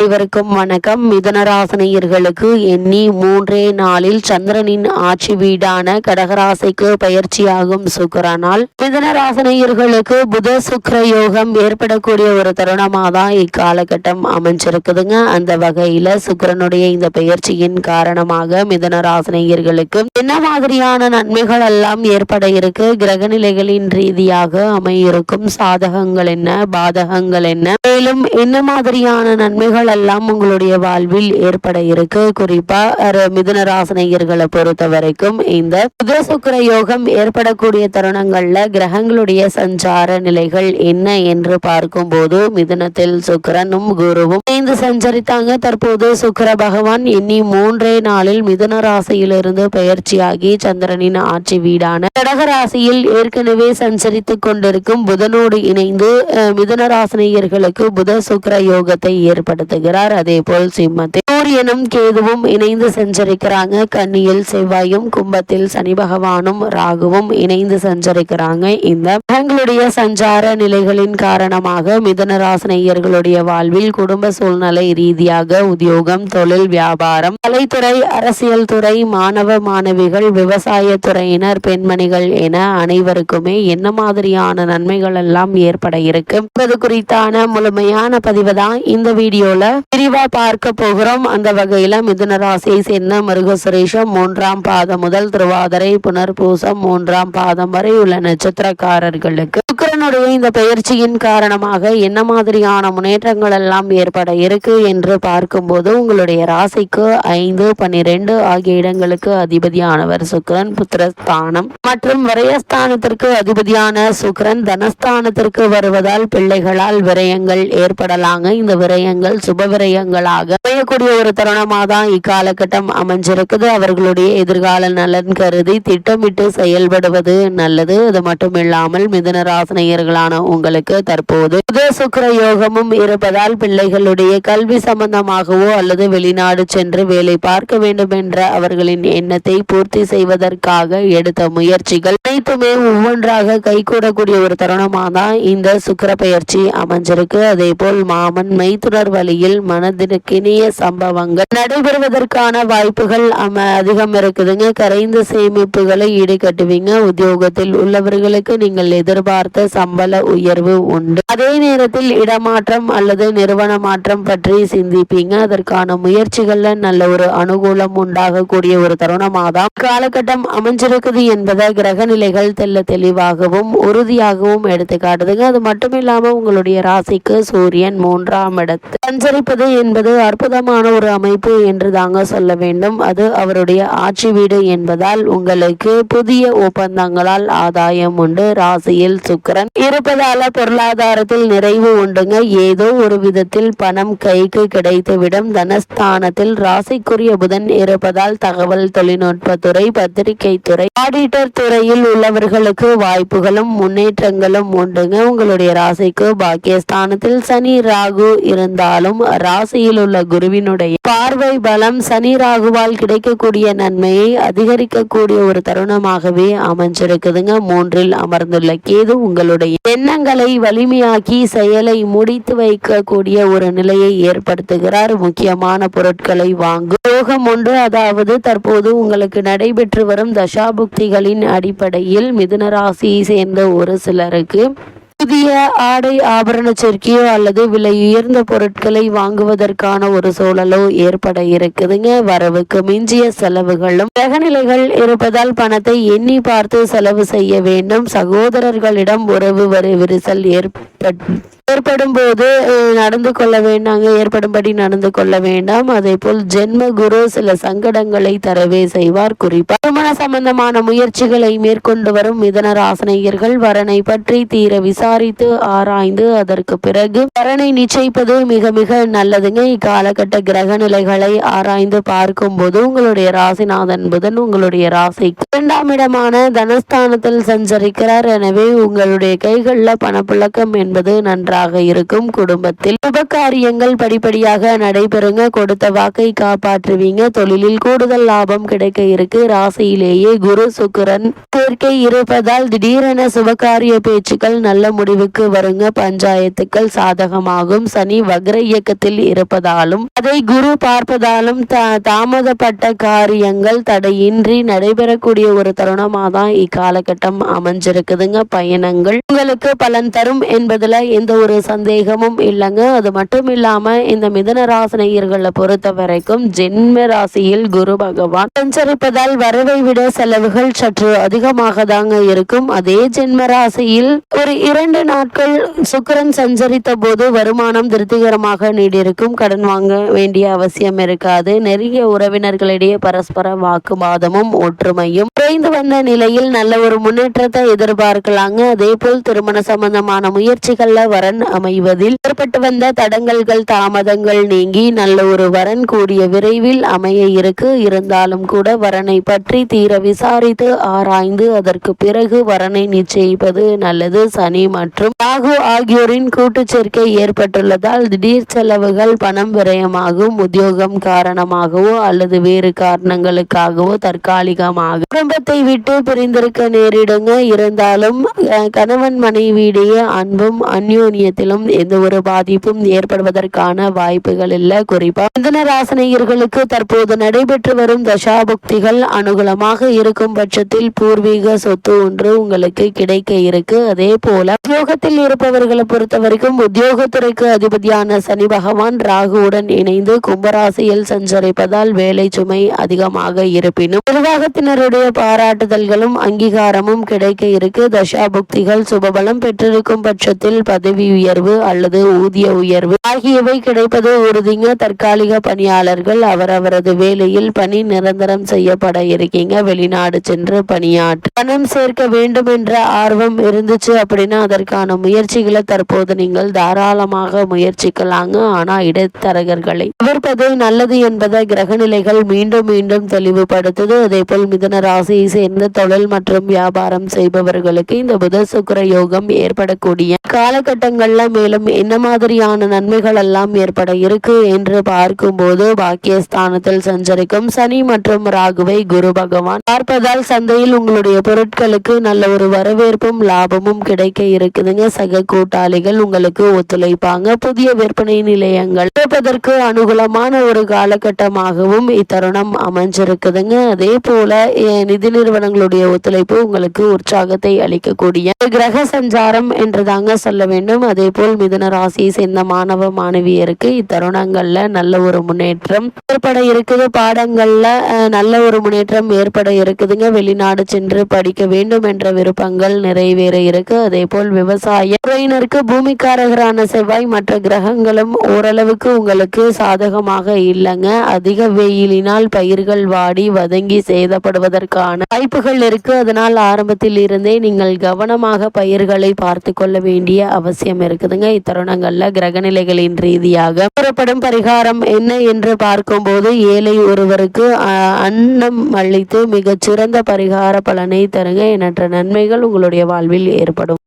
அனைவருக்கும் வணக்கம். மிதனராசனையர்களுக்கு எண்ணி மூன்றே நாளில் சந்திரனின் ஆட்சி வீடான கடகராசிக்கு பயிற்சியாகும் சுக்கரனால். மிதனராசனையர்களுக்கு புத சுக்கர யோகம் ஏற்படக்கூடிய ஒரு தருணமாக தான் இக்காலகட்டம் அமைஞ்சிருக்குதுங்க. அந்த வகையில சுக்கிரனுடைய இந்த பயிற்சியின் காரணமாக மிதனராசனையர்களுக்கு என்ன மாதிரியான நன்மைகள் எல்லாம் ஏற்பட இருக்கு? கிரகநிலைகளின் ரீதியாக அமையிருக்கும் சாதகங்கள் என்ன? பாதகங்கள் என்ன? மேலும் என்ன மாதிரியான நன்மைகள் எல்லாம் உங்களுடைய வாழ்வில் ஏற்பட இருக்கு. குறிப்பா மிதுன ராசனையர்களை பொறுத்த வரைக்கும் இந்த புத சுக்கர யோகம் ஏற்படக்கூடிய தருணங்கள்ல கிரகங்களுடைய சஞ்சார நிலைகள் என்ன என்று பார்க்கும்போது மிதுனத்தில் சுக்கிரனும் குருவும் இணைந்து சஞ்சரித்தாங்க. தற்போது சுக்கர பகவான் எண்ணி மூன்றே நாளில் மிதுன ராசியிலிருந்து பயிற்சியாகி சந்திரனின் ஆட்சி வீடான கடக ராசியில் ஏற்கனவே சஞ்சரித்துக் கொண்டிருக்கும் புதனோடு இணைந்து மிதுன ராசினியர்களுக்கு புத சுக்கர யோகத்தை ஏற்படுத்து அதே போல் சிம்மத்தில் சூரியனும் கேதுவும் இணைந்து சஞ்சரிக்கிறாங்க கன்னியில் செவ்வாயும் கும்பத்தில் சனி பகவானும் ராகுவும் இணைந்து சஞ்சரிக்கிறாங்க இந்த கிரகங்களுடைய சஞ்சார நிலைகளின் காரணமாக மிதனராசனையர்களுடைய வாழ்வில் குடும்ப சூழ்நிலை ரீதியாக உத்தியோகம் தொழில் வியாபாரம் கலைத்துறை அரசியல் துறை மாணவ மாணவிகள் விவசாய துறையினர் பெண்மணிகள் என அனைவருக்குமே என்ன மாதிரியான நன்மைகள் எல்லாம் ஏற்பட இருக்கு என்பது குறித்தான முழுமையான பதிவு தான் இந்த வீடியோல விரிவா பார்க்க போகிறோம். அந்த வகையில மிதுன ராசியை சேர்ந்த மிருக சுரேஷம் மூன்றாம் பாதம் முதல் திருவாதிரை புனர்பூசம் மூன்றாம் பாதம் வரை உள்ள நட்சத்திரக்காரர்களுக்கு சுக்கிரனுடைய இந்த பயிற்சியின் காரணமாக என்ன மாதிரியான முன்னேற்றங்கள் எல்லாம் ஏற்பட இருக்கு என்று பார்க்கும்போது உங்களுடைய ராசிக்கு ஐந்து பன்னிரெண்டு ஆகிய இடங்களுக்கு அதிபதியானவர் சுக்கிரன் புத்திரஸ்தானம். மற்றும் விரயஸ்தானத்திற்கு அதிபதியான சுக்கிரன் தனஸ்தானத்திற்கு வருவதால் பிள்ளைகளால் விரயங்கள் ஏற்படலாங்க. இந்த விரயங்கள் சுப விரயங்களாக அமையக்கூடிய ஒரு தருணமாக தான் இக்காலகட்டம் அமைஞ்சிருக்குது. அவர்களுடைய எதிர்கால நலன் கருதி திட்டமிட்டு செயல்படுவது நல்லது. அது மட்டும் இல்லாமல் மிதுன நேயர்களான உங்களுக்கு தற்போது புத சுக்கிர யோகமும் இருப்பதால் பிள்ளைகளுடைய கல்வி சம்பந்தமாகவோ அல்லது வெளிநாடு சென்று வேலை பார்க்க வேண்டும் என்ற அவர்களின் எண்ணத்தை பூர்த்தி செய்வதற்காக எடுத்த முயற்சிகள் அனைத்துமே ஒவ்வொன்றாக கைகூடக்கூடிய ஒரு தருணமாக தான் இந்த சுக்கிர பயிற்சி அமைஞ்சிருக்கு. அதே போல் மாமன் மைத்துனர் வழியில் மனதிற்கினிய சம்பவங்கள் நடைபெறுவதற்கான வாய்ப்புகள் அம அதிகம் இருக்குதுங்க. கரைந்த சேமிப்புகளை ஈடுகட்டுவீங்க. உத்தியோகத்தில் உள்ளவர்களுக்கு நீங்கள் எதிர்பார்த்த சம்பள உயர்வு உண்டு. அதே நேரத்தில் இடமாற்றம் அல்லது நிறுவன மாற்றம் பற்றி சிந்திப்பீங்க. அதற்கான முயற்சிகள்ல நல்ல ஒரு அனுகூலம் உண்டாகக்கூடிய ஒரு தருணமாக தான் காலகட்டம் அமைஞ்சிருக்குது என்பதை கிரக நிலைகள் தெல்ல தெளிவாகவும் உறுதியாகவும் எடுத்து காட்டுதுங்க அது மட்டும் இல்லாம உங்களுடைய ராசிக்கு சூரியன் மூன்றாம் இடத்து. சஞ்சரிப்பது என்பது அற்புதமான ஒரு அமைப்பு என்று தாங்க சொல்ல வேண்டும். அது அவருடைய ஆட்சி வீடு என்பதால் உங்களுக்கு புதிய ஒப்பந்தங்களால் ஆதாயம் உண்டு. ராசியில் சுக்கரன் இருப்பதால பொருளாதாரத்தில் நிறைவு உண்டுங்க. ஏதோ ஒரு விதத்தில் பணம் கைக்கு கிடைத்துவிடும். தனஸ்தானத்தில் ராசிக்குரிய புதன் இருப்பதால் தகவல் தொழில்நுட்பத்துறை பத்திரிகை துறை ஆடிட்டர் துறையில் உள்ளவர்களுக்கு வாய்ப்புகளும் முன்னேற்றங்களும் உண்டுங்க. உங்களுடைய ராசிக்கு பாக்கியஸ்தானத்தில் சனி ராகு இருந்தாலும் ராசியில் உள்ள குருவினுடைய பார்வை பலம் சனி ராகுவால் கிடைக்கக்கூடிய நன்மையை அதிகரிக்கக்கூடிய ஒரு தருணமாகவே அமைஞ்சிருக்குதுங்க. மூன்றில் அமர்ந்துள்ள கேது உங்களுடைய எண்ணங்களை வலிமையாக்கி செயலை முடித்து வைக்கக்கூடிய ஒரு நிலையை ஏற்படுத்துகிறார். முக்கியமான பொருட்களை வாங்கும் யோகம் ஒன்று அதாவது தற்போது உங்களுக்கு நடைபெற்று வரும் தசாபுக்திகளின் அடிப்படையில் மிதுன ராசியை சேர்ந்த ஒரு சிலருக்கு புதிய ஆடை ஆபரண சேர்க்கையோ அல்லது விலை உயர்ந்த பொருட்களை வாங்குவதற்கான ஒரு சூழலோ ஏற்பட இருக்குதுங்க. வரவுக்கு மிஞ்சிய செலவுகளும் கிரகநிலைகள் இருப்பதால் பணத்தை எண்ணி பார்த்து செலவு செய்ய வேண்டும். சகோதரர்களிடம் உறவு வரி விரிசல் ஏற்பட் ஏற்படும் போது நடந்து கொள்ள வேண்டாங்க ஏற்படும்படி நடந்து கொள்ள வேண்டாம். அதே போல் ஜென்ம குரு சில சங்கடங்களை தரவே செய்வார். குறிப்பா திருமண சம்பந்தமான முயற்சிகளை மேற்கொண்டு வரும் மிதன ராசனையர்கள் வரனை பற்றி தீர விசாரித்து ஆராய்ந்து அதற்கு பிறகு வரனை நிச்சயிப்பது மிக மிக நல்லதுங்க. இக்காலகட்ட கிரக நிலைகளை ஆராய்ந்து பார்க்கும்போது உங்களுடைய ராசிநாதன் புதன் உங்களுடைய ராசி இரண்டாம் இடமான தனஸ்தானத்தில் சஞ்சரிக்கிறார். எனவே உங்களுடைய கைகளில் பணப்புழக்கம் என்பது நன்றாக நல்லதாக இருக்கும் குடும்பத்தில் சுபகாரியங்கள் படிப்படியாக நடைபெறுங்க. கொடுத்த வாக்கை காப்பாற்றுவீங்க. தொழிலில் கூடுதல் லாபம் கிடைக்க இருக்கு. ராசியிலேயே குரு சுக்கரன் சேர்க்கை இருப்பதால் திடீரென சுபகாரிய பேச்சுக்கள் நல்ல முடிவுக்கு வருங்க. பஞ்சாயத்துக்கள் சாதகமாகும். சனி வக்ர இயக்கத்தில் இருப்பதாலும் அதை குரு பார்ப்பதாலும் தாமதப்பட்ட காரியங்கள் தடையின்றி நடைபெறக்கூடிய ஒரு தருணமாக தான் இக்காலகட்டம் அமைஞ்சிருக்குதுங்க. பயணங்கள் உங்களுக்கு பலன் தரும் என்பதுல எந்த ஒரு சந்தேகமும் இல்லைங்க. அது மட்டும் இல்லாமல் இந்த மிதன ராசினியர்களை பொறுத்த வரைக்கும் ஜென்ம ராசியில் குரு பகவான் சஞ்சரிப்பதால் வரவை விட செலவுகள் சற்று அதிகமாக தாங்க இருக்கும். அதே ஜென்ம ராசியில் ஒரு இரண்டு நாட்கள் சுக்கிரன் சஞ்சரித்த போது வருமானம் திருப்திகரமாக நீடிருக்கும். கடன் வாங்க வேண்டிய அவசியம் இருக்காது. நெருங்கிய உறவினர்களிடையே பரஸ்பர வாக்குவாதமும் ஒற்றுமையும் குறைந்து வந்த நிலையில் நல்ல ஒரு முன்னேற்றத்தை எதிர்பார்க்கலாங்க. அதே போல் திருமண சம்பந்தமான முயற்சிகள்ல வரன் அமைவதில் ஏற்பட்டு வந்த தடங்கல்கள் தாமதங்கள் நீங்கி நல்ல ஒரு வரன் கூடிய விரைவில் அமைய இருக்கு. இருந்தாலும் கூட வரனை பற்றி தீர விசாரித்து ஆராய்ந்து அதற்கு பிறகு வரனை நிச்சயிப்பது நல்லது. சனி மற்றும் ராகு ஆகியோரின் கூட்டு சேர்க்கை ஏற்பட்டுள்ளதால் திடீர் செலவுகள் பணம் விரயமாகும் உத்தியோகம் காரணமாகவோ அல்லது வேறு காரணங்களுக்காகவோ தற்காலிகமாக குடும்பத்தை விட்டு பிரிந்திருக்க நேரிடுங்க. இருந்தாலும் கணவன் மனைவியிடையே அன்பும் அந்யோன்யத்திலும் எந்த ஒரு பாதிப்பும் ஏற்படுவதற்கான வாய்ப்புகள் இல்லை. குறிப்பா மிதன ராசனையர்களுக்கு தற்போது நடைபெற்று வரும் தசாபுக்திகள் அனுகூலமாக இருக்கும் பட்சத்தில் பூர்வீக சொத்து ஒன்று உங்களுக்கு கிடைக்க இருக்கு. அதே போல உத்தியோகத்தில் இருப்பவர்களை பொறுத்த வரைக்கும் உத்தியோகத்துறைக்கு அதிபதியான சனி பகவான் ராகுவுடன் இணைந்து கும்பராசியில் சஞ்சரிப்பதால் வேலை சுமை அதிகமாக இருப்பினும் நிர்வாகத்தினருடைய பாராட்டுதல்களும் அங்கீகாரமும் கிடைக்க இருக்கு. தசாபுக்திகள் சுபபலம் பெற்றிருக்கும் பட்சத்தில் பதவி உயர்வு அல்லது ஊதிய உயர்வு ஆகியவை கிடைப்பது உறுதிங்க தற்காலிக பணியாளர்கள் அவரவரது வேலையில் பணி நிரந்தரம் செய்யப்பட இருக்கீங்க. வெளிநாடு சென்று பணியாற்ற பணம் சேர்க்க வேண்டும் என்ற ஆர்வம் இருந்துச்சு அப்படின்னா அதற்கான முயற்சிகளை தற்போது நீங்கள் தாராளமாக முயற்சிக்கலாங்க. ஆனா இடைத்தரகர்களை தவிர்ப்பது நல்லது என்பதை கிரகநிலைகள் மீண்டும் மீண்டும் தெளிவுபடுத்துது. அதே போல் மிதன ராசியை சேர்ந்த தொழில் மற்றும் வியாபாரம் செய்பவர்களுக்கு இந்த புத சுக்கிர யோகம் ஏற்படக்கூடிய காலகட்டங்கள் காலகட்டங்கள்ல மேலும் என்ன மாதிரியான நன்மைகள் எல்லாம் ஏற்பட இருக்கு என்று பார்க்கும்போது பாக்கியஸ்தானத்தில் சஞ்சரிக்கும் சனி மற்றும் ராகுவை குரு பகவான் பார்ப்பதால் சந்தையில் உங்களுடைய பொருட்களுக்கு நல்ல ஒரு வரவேற்பும் லாபமும் கிடைக்க இருக்குதுங்க. சக கூட்டாளிகள் உங்களுக்கு ஒத்துழைப்பாங்க. புதிய விற்பனை நிலையங்கள் திறப்பதற்கு அனுகூலமான ஒரு காலகட்டமாகவும் இத்தருணம் அமைஞ்சிருக்குதுங்க. அதே போல நிதி நிறுவனங்களுடைய ஒத்துழைப்பு உங்களுக்கு உற்சாகத்தை அளிக்கக்கூடிய கிரக சஞ்சாரம் என்று தாங்க சொல்ல வேண்டும். அதே போல் மிதுன ராசியை சேர்ந்த மாணவ மாணவியருக்கு இத்தருணங்கள்ல நல்ல ஒரு முன்னேற்றம் ஏற்பட இருக்குது. பாடங்கள்ல நல்ல ஒரு முன்னேற்றம் ஏற்பட இருக்குதுங்க. வெளிநாடு சென்று படிக்க வேண்டும் என்ற விருப்பங்கள் நிறைவேற இருக்கு. அதே போல் விவசாய துறையினருக்கு பூமிக்காரகரான செவ்வாய் மற்ற கிரகங்களும் ஓரளவுக்கு உங்களுக்கு சாதகமாக இல்லைங்க. அதிக வெயிலினால் பயிர்கள் வாடி வதங்கி சேதப்படுவதற்கான வாய்ப்புகள் இருக்கு. அதனால் ஆரம்பத்தில் இருந்தே நீங்கள் கவனமாக பயிர்களை பார்த்து கொள்ள வேண்டிய அவசியம் இருக்குதுங்க. இத்தருணங்கள்ல கிரகநிலைகளின் ரீதியாக கூறப்படும் பரிகாரம் என்ன என்று பார்க்கும்போது ஏழை ஒருவருக்கு அன்னம் அளித்து மிகச்சிறந்த பரிகார பலனை தருங்க. எண்ணற்ற நன்மைகள் உங்களுடைய வாழ்வில் ஏற்படும்.